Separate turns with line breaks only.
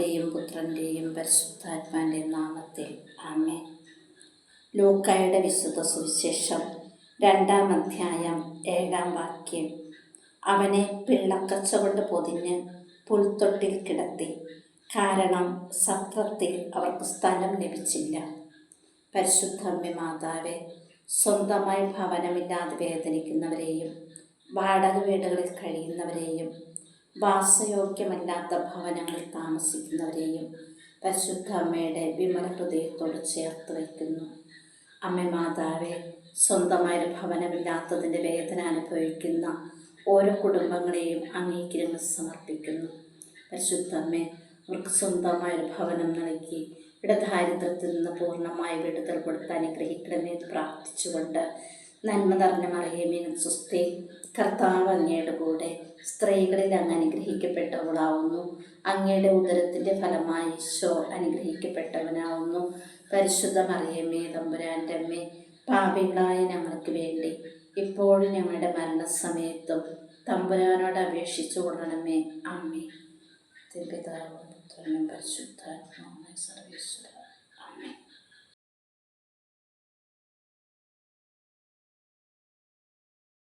പിതാവിന്റെയും പുത്രന്റെയും പരിശുദ്ധാത്മാന്റെയും നാമത്തിൽ. ആമേ ലൂക്കായുടെ വിശുദ്ധ സുവിശേഷം രണ്ടാം അധ്യായം ഏഴാം വാക്യം. അവനെ പിള്ളക്കച്ച കൊണ്ട് പൊതിഞ്ഞ് പുൽത്തൊട്ടിൽ കിടത്തി. കാരണം സത്രത്തിൽ അവർക്ക് സ്ഥലം ലഭിച്ചില്ല. പരിശുദ്ധമ്മ മാതാവെ സ്വന്തമായി ഭവനമില്ലാതെ വേദനിക്കുന്നവരെയും വാടക വീടുകളിൽ കഴിയുന്നവരെയും വാസയോഗ്യമല്ലാത്ത ഭവനങ്ങളിൽ താമസിക്കുന്നവരെയും പരിശുദ്ധ അമ്മയുടെ വിമല ഹൃദയത്തോട് ചേർത്ത് വയ്ക്കുന്നു. അമ്മ മാതാവെ സ്വന്തമായൊരു ഭവനമില്ലാത്തതിന്റെ വേദന അനുഭവിക്കുന്ന ഓരോ കുടുംബങ്ങളെയും അങ്ങേക്ക് സമർപ്പിക്കുന്നു. പരിശുദ്ധ അമ്മ അവർക്ക് സ്വന്തമായൊരു ഭവനം നൽകി ഇവിടെ ദാരിദ്ര്യത്തിൽ നിന്ന് പൂർണമായി വിടുതൽ കൊടുത്ത് അനുഗ്രഹിക്കണമേ എന്ന് പ്രാർത്ഥിച്ചുകൊണ്ട് നന്മ നിറഞ്ഞ മറിയമീനും സുസ്ഥി കർത്താവ് അങ്ങയുടെ കൂടെ. സ്ത്രീകളിൽ അങ്ങ് അനുഗ്രഹിക്കപ്പെട്ടവളാവുന്നു. അങ്ങയുടെ ഉദരത്തിന്റെ ഫലമായി ഈശോ അനുഗ്രഹിക്കപ്പെട്ടവനാവുന്നു. പരിശുദ്ധ മറിയമ്മേ തമ്പുരാന്റെ അമ്മേ പാപികളായ ഞങ്ങൾക്ക് വേണ്ടി ഇപ്പോഴും ഞങ്ങളുടെ മരണസമയത്തും തമ്പുരാനോട് അപേക്ഷിച്ചു കൊള്ളണമേ അമ്മേ പരിശുദ്ധ സർവീശ്വര